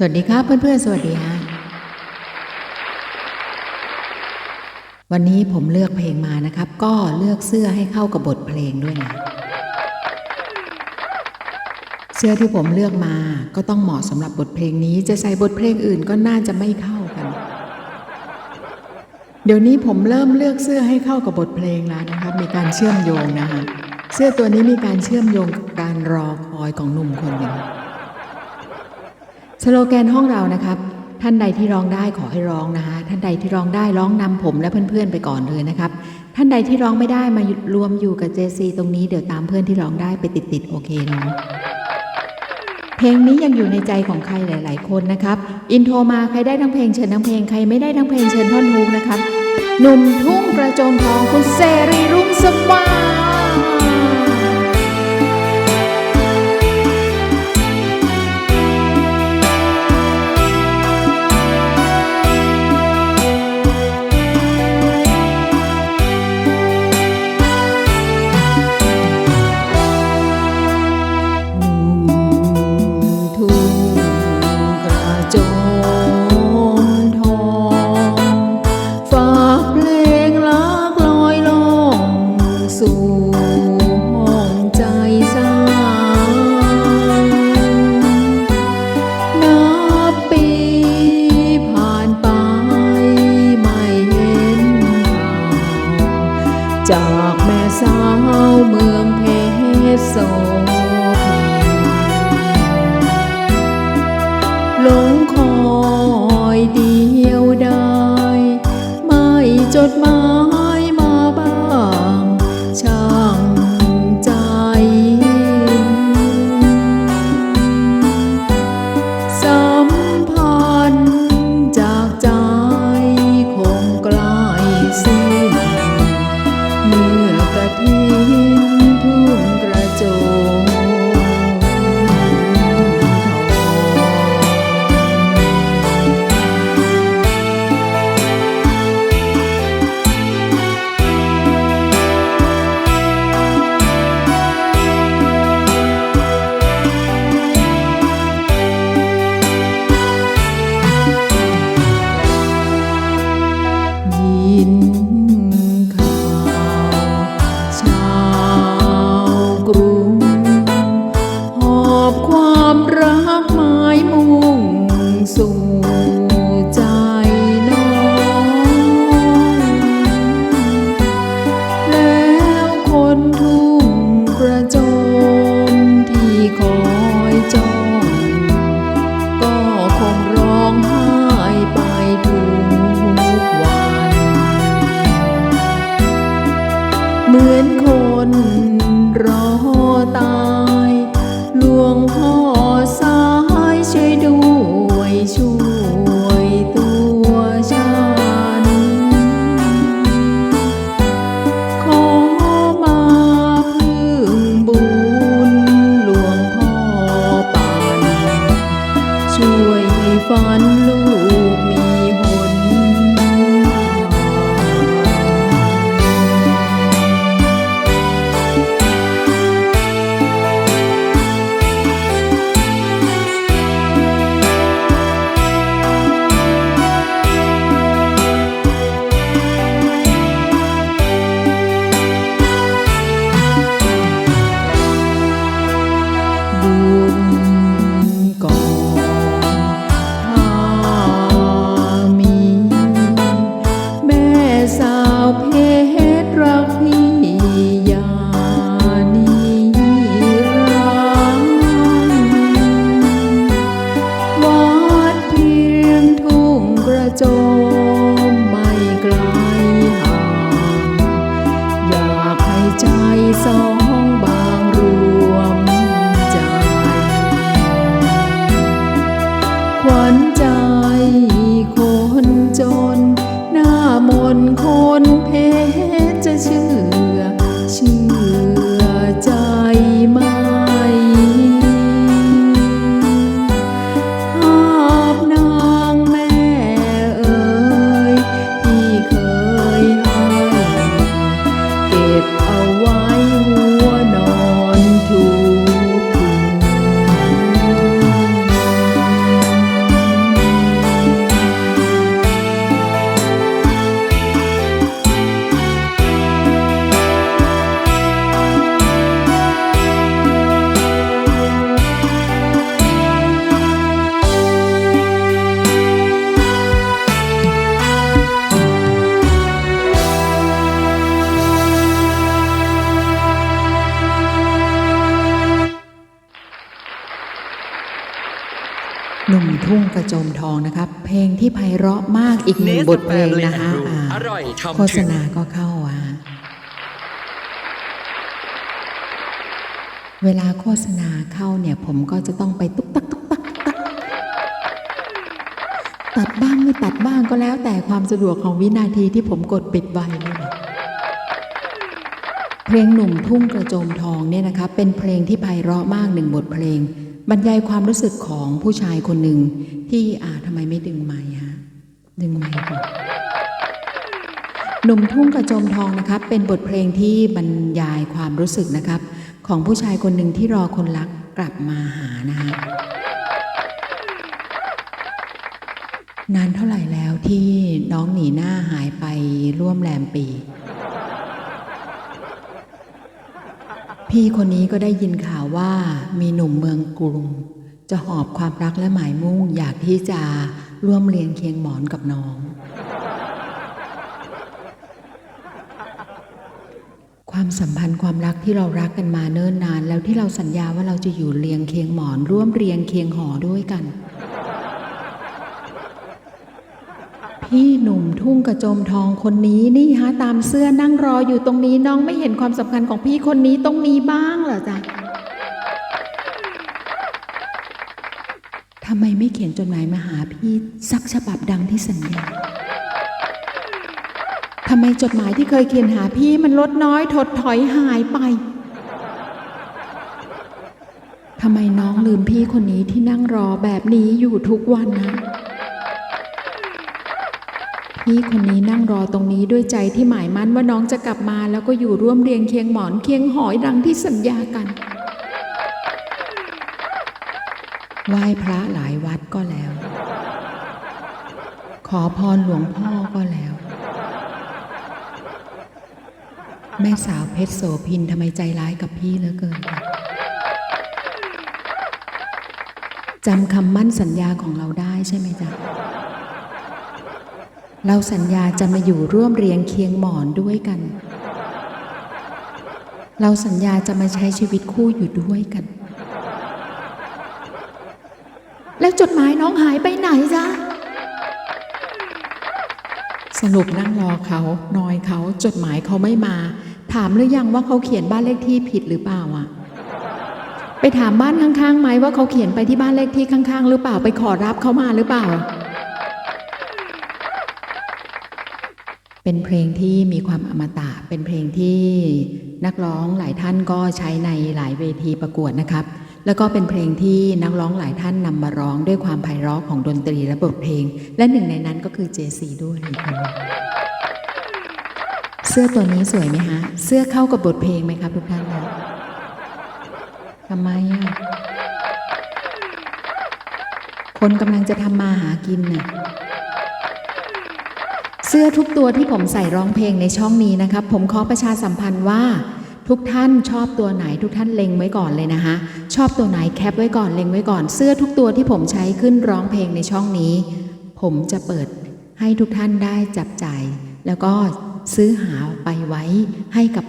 สวัสดีครับเพื่อนๆ สวัสดีฮะวันนี้ผมเลือกเพลงมานะครับ ก็เลือกเสื้อให้เข้ากับบทเพลงด้วยนะเสื้อที่ผมเลือกมาก็ต้องเหมาะสำหรับบทเพลงนี้จะใส่บทเพลงอื่นก็น่าจะไม่เข้ากัน เดี๋ยวนี้ผมเริ่มเลือกเสื้อให้เข้ากับบทเพลงแล้วนะครับ มีการเชื่อมโยงนะฮะเสื้อตัวนี้มีการเชื่อมโยงกับการรอคอยของหนุ่มคนหนึ่ง โลแกนห้องเรานะครับ ท่านใดที่ร้องได้ขอให้ร้องนะคะ ท่านใดที่ร้องได้ร้องนำผมและเพื่อนๆไปก่อนเลยนะครับ ท่านใดที่ร้องไม่ได้มารวมอยู่กับเจซีตรงนี้เดี๋ยวตามเพื่อนที่ร้องได้ไปติดๆโอเคเนาะเพลงนี้ยังอยู่ในใจของใครหลาย ๆ คนนะครับ อินโทรมาใครได้ทั้งเพลงเชิญทั้งเพลงใครไม่ได้ทั้งเพลงเชิญท่อนฮุกนะครับหนุ่มทุ่งกระโจมทองคุณเสรีรุ่งสว่าง คนเพชจะชื่อ หนุ่มทุ่งกระโจมทองนะครับ เพลงที่ไพเราะมากอีกหนึ่งบทเพลงนะคะ Family and Brew อ่าอร่อยทำโฆษถึงณาก็เข้าอะเวลาโฆษณาเข้าเนี่ย ผมก็จะต้องไปตุ๊กตักตุ๊กตักตุ๊กตักตัดบ้างไม่ตัดบ้างก็แล้วแต่ความสะดวกของวินาทีที่ผมกดปิดไว้นี่แหละเพลงหนุ่มทุ่งกระโจมทองเนี่ยนะครับเป็นเพลงที่ไพเราะมากหนึ่งบทเพลง บรรยายความรู้สึกของผู้ชายคนหนึ่งที่อ่าทำไมไม่ดึงไม้ฮะดึงไม้ก่อนหนุ่มทุ่งกระโจมทองนะครับ เป็นบทเพลงที่บรรยายความรู้สึกนะครับ ของผู้ชายคนหนึ่งที่รอคนรักกลับมาหานะฮะนานเท่าไหร่แล้วที่น้องหนีหน้าหายไปร่วมแรมปี พี่คนนี้ก็ได้ยินข่าวว่ามีหนุ่มเมืองกรุง จะหอบความรักและหมายมุ่งอยากที่จะร่วมเรียนเคียงหมอนกับน้อง ความสัมพันธ์ความรักที่เรารักกันมาเนิ่นนาน แล้วที่เราสัญญาว่าเราจะอยู่เรียงเคียงหมอน ร่วมเรียงเคียงหอด้วยกัน พี่หนุ่มทุ่งกระโจมทองคนนี้นี่ฮะตามเสื้อนั่งรออยู่ตรงนี้น้องไม่เห็นความสำคัญของพี่คนนี้ตรงนี้บ้างเหรอจ๊ะทำไมไม่เขียนจดหมายมาหาพี่สักฉบับดังที่สัญญาทำไมจดหมายที่เคยเขียนหาพี่มันลดน้อยถดถอยหายไปทำไมน้องลืมพี่คนนี้ที่นั่งรอแบบนี้อยู่ทุกวันนะ พี่คนนี้นั่งรอตรงนี้ด้วยใจที่หมายมั่นว่าน้องจะกลับมา แล้วก็อยู่ร่วมเรียงเคียงหมอนเคียงหอยดังที่สัญญากันไหว้พระหลายวัดก็แล้ว ขอพรหลวงพ่อก็แล้ว แม่สาวเพชรโสพินทำไมใจร้ายกับพี่เหลือเกินจำคำมั่นสัญญาของเราได้ใช่ไหมจ๊ะ เราสัญญาจะมาอยู่ร่วมเรียงเคียงหมอนด้วยกัน เราสัญญาจะมาใช้ชีวิตคู่อยู่ด้วยกัน แล้วจดหมายน้องหายไปไหนจ๊ะสรุปนั่งรอเขานอยเขาจดหมายเขาไม่มา ถามหรือยังว่าเขาเขียนบ้านเลขที่ผิดหรือเปล่าอะ ไปถามบ้านข้างๆไหมว่าเขาเขียนไปที่บ้านเลขที่ข้างๆ หรือเปล่าไปขอรับเขามาหรือเปล่า เป็นเพลงที่มีความอมตะ เป็นเพลงที่นักร้องหลายท่านก็ใช้ในหลายเวทีประกวดนะครับ แล้วก็เป็นเพลงที่นักร้องหลายท่านนำมาร้องด้วยความไพเราะของดนตรีและบทเพลง และหนึ่งในนั้นก็คือเจซีด้วยอีกคนหนึ่งเสื้อตัวนี้สวยไหมฮะ เสื้อเข้ากับบทเพลงไหมครับทุกท่านนะทำไมอะ คนกำลังจะทำมาหากินน่ะ เสื้อทุกตัวที่ผมใส่ร้องเพลงในช่องนี้นะครับ ผมขอประชาสัมพันธ์ว่า ทุกท่านชอบตัวไหนทุกท่านเล็งไว้ก่อนเลยนะคะ ชอบตัวไหนแคปไว้ก่อนเล็งไว้ก่อน เสื้อทุกตัวที่ผมใช้ขึ้นร้องเพลงในช่องนี้ ผมจะเปิดให้ทุกท่านได้จับจ่าย แล้วก็ซื้อหาไปไว้ให้กับ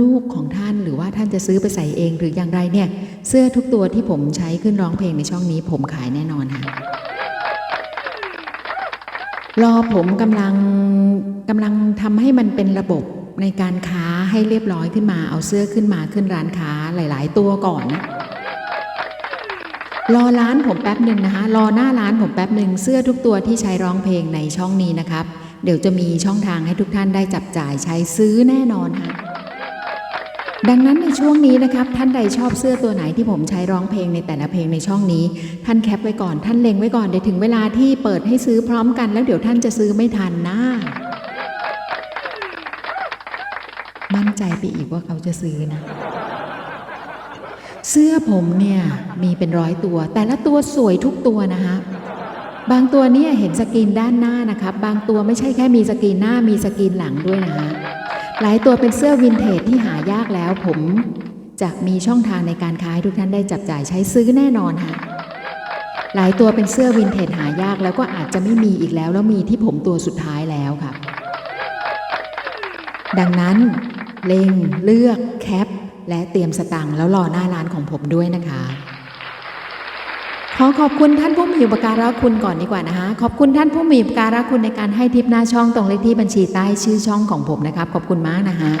ลูกของท่านหรือว่าท่านจะซื้อไปใส่เองหรืออย่างไรเนี่ย เสื้อทุกตัวที่ผมใช้ขึ้นร้องเพลงในช่องนี้ ผมขายแน่นอนค่ะ รอผมกำลังกำลังทำให้มันเป็นระบบในการค้าให้เรียบร้อยขึ้นมา เอาเสื้อขึ้นมาขึ้นร้านค้าหลาย ๆ ตัวก่อนนะรอร้านผมแป๊บหนึ่งนะคะ รอหน้าร้านผมแป๊บหนึ่งเสื้อทุกตัวที่ใช้ร้องเพลงในช่องนี้นะครับ เดี๋ยวจะมีช่องทางให้ทุกท่านได้จับจ่ายใช้ซื้อแน่นอนค่ะ ดังนั้นในช่วงนี้นะครับ ท่านใดชอบเสื้อตัวไหนที่ผมใช้ร้องเพลงในแต่ละเพลงในช่องนี้ ท่านแคปไว้ก่อน ท่านเล็งไว้ก่อนเดี๋ยวถึงเวลาที่เปิดให้ซื้อพร้อมกัน แล้วเดี๋ยวท่านจะซื้อไม่ทันนะมั่นใจไปอีกว่าเขาจะซื้อนะเสื้อผมเนี่ยมีเป็นร้อยตัว แต่ละตัวสวยทุกตัวนะคะ บางตัวเนี่ยเห็นสกรีนด้านหน้านะครับ บางตัวไม่ใช่แค่มีสกรีนหน้ามีสกรีนหลังด้วยนะคะ หลายตัวเป็นเสื้อวินเทจที่หายากแล้วผมจะมีช่องทางในการค้าให้ทุกท่านได้จับจ่ายใช้ซื้อแน่นอนค่ะหลายตัวเป็นเสื้อวินเทจหายากแล้วก็อาจจะไม่มีอีกแล้วแล้วมีที่ผมตัวสุดท้ายแล้วค่ะ ดังนั้นเล็งเลือกแคปและเตรียมสตังค์แล้วรอหน้าร้านของผมด้วยนะคะ ขอขอบคุณท่านผู้มีอุปการะคุณก่อนดีกว่านะคะขอบคุณท่านผู้มีอุปการะคุณในการให้ทิปหน้าช่องตรงเลขที่บัญชีใต้ชื่อช่องของผมนะครับ ขอบคุณมากนะคะ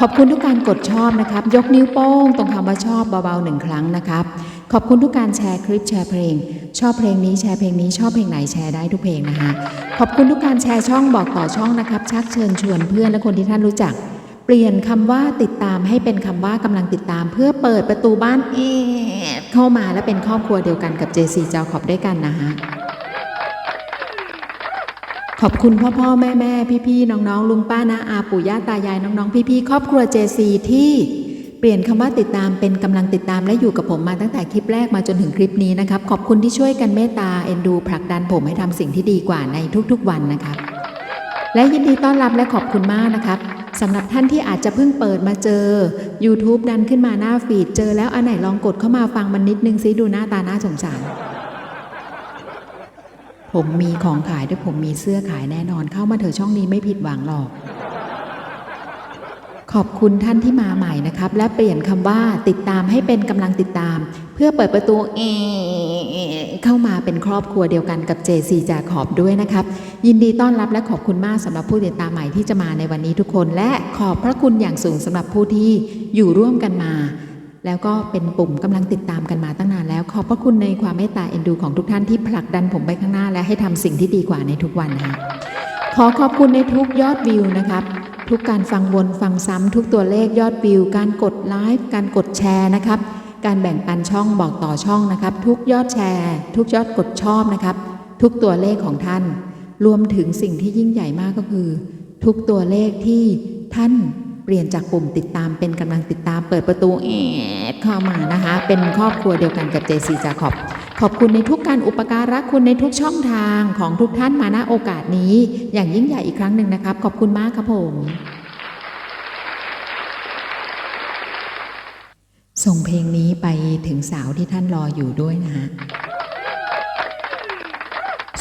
ขอบคุณทุกการกดชอบนะครับ ยกนิ้วโป้ง ตรงคำว่าชอบเบาๆหนึ่งครั้งนะครับ ขอบคุณทุกการแชร์คลิปแชร์เพลง ชอบเพลงนี้แชร์เพลงนี้ชอบเพลงไหนแชร์ได้ทุกเพลงนะคะขอบคุณทุกการแชร์ช่องบอกต่อช่องนะครับ ชักเชิญชวนเพื่อนและคนที่ท่านรู้จัก เปลี่ยนคำว่าติดตามให้เป็นคำว่ากำลังติดตาม เพื่อเปิดประตูบ้านเอดเข้ามาและเป็นครอบครัวเดียวกันกับ JC จาขอบด้วยกันนะฮะขอบคุณพ่อพ่อแม่แม่พี่พี่ๆน้องๆลุงป้านาอาปู่ย่าตายายน้องๆ พี่พี่ๆครอบครัว JC ที่เปลี่ยนคำว่าติดตามเป็นกำลังติดตามและอยู่กับผมมาตั้งแต่คลิปแรกมาจนถึงคลิปนี้นะครับ ขอบคุณที่ช่วยกันเมตตาเอ็นดูผลักดันผมให้ทำสิ่งที่ดีกว่าในทุกๆวันนะครับ และยินดีต้อนรับและขอบคุณมากนะครับ สำหรับท่านที่อาจจะเพิ่งเปิดมาเจอ YouTube ดันขึ้นมาหน้าฟีดเจอแล้วอันไหนลองกดเข้ามาฟังมันนิดนึงซิดูหน้าตาน่าสงสาร ผมมีของขายด้วยผมมีเสื้อขายแน่นอนเข้ามาเถอะช่องนี้ไม่ผิดหวังหรอก ขอบคุณท่านที่มาใหม่นะครับ และเปลี่ยนคำว่าติดตามให้เป็นกำลังติดตาม เพื่อเปิดประตูเอเข้ามาเป็นครอบครัวเดียวกันกับ JC จาขอบด้วยนะครับ ยินดีต้อนรับและขอบคุณมากสำหรับผู้ติดตามใหม่ที่จะมาในวันนี้ทุกคน และขอบพระคุณอย่างสูงสำหรับผู้ที่อยู่ร่วมกันมา แล้วก็เป็นปุ่มกำลังติดตามกันมาตั้งนานแล้ว ขอบพระคุณในความเมตตาเอ็นดูของทุกท่านที่ผลักดันผมไปข้างหน้า และให้ทำสิ่งที่ดีกว่าในทุกวันนะคะขอขอบคุณในทุกยอดวิวนะครับ ทุกการฟังวนฟังซ้ำทุกตัวเลขยอดวิว การกดไลฟ์การกดแชร์นะครับ การแบ่งปันช่องบอกต่อช่องนะครับ ทุกยอดแชร์ ทุกยอดกดชอบนะครับ ทุกตัวเลขของท่าน รวมถึงสิ่งที่ยิ่งใหญ่มากก็คือ ทุกตัวเลขที่ท่านเปลี่ยนจากปุ่มติดตามเป็นกำลังติดตามเปิดประตูแอดเข้ามานะคะ เป็นครอบครัวเดียวกันกับ JC จาขอบ ขอบคุณในทุกการอุปการะคุณในทุกช่องทางของทุกท่านมาณโอกาสนี้ อย่างยิ่งใหญ่อีกครั้งหนึ่งนะครับ ขอบคุณมากครับผมส่งเพลงนี้ไปถึงสาวที่ท่านรออยู่ด้วยนะฮะ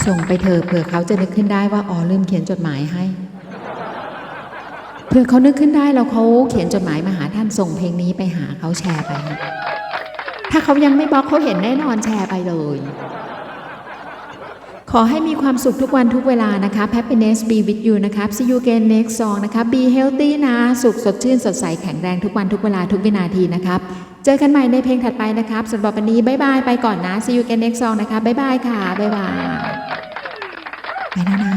ส่งไปเถอเผื่อเขาจะนึกขึ้นได้ว่าอ๋อลืมเขียนจดหมายให้ เผื่อเขานึกขึ้นได้แล้วเขาเขียนจดหมายมาหาท่านส่งเพลงนี้ไปหาเขาแชร์ไป ถ้าเขายังไม่บล็อกเขาเห็นแน่นอนแชร์ไปเลย ขอให้มีความสุขทุกวันทุกเวลานะคะ Happiness be with you นะครับ See you again next song นะคะ Be healthy นะ สุขสดชื่นสดใสแข็งแรงทุกวันทุกเวลาทุกวินาทีนะครับ เจอกันใหม่ในเพลงถัดไปนะครับสำหรับวันนี้บายบายไปก่อนนะ See you again next song นะคะบายบายค่ะบายบายไปแล้วนะ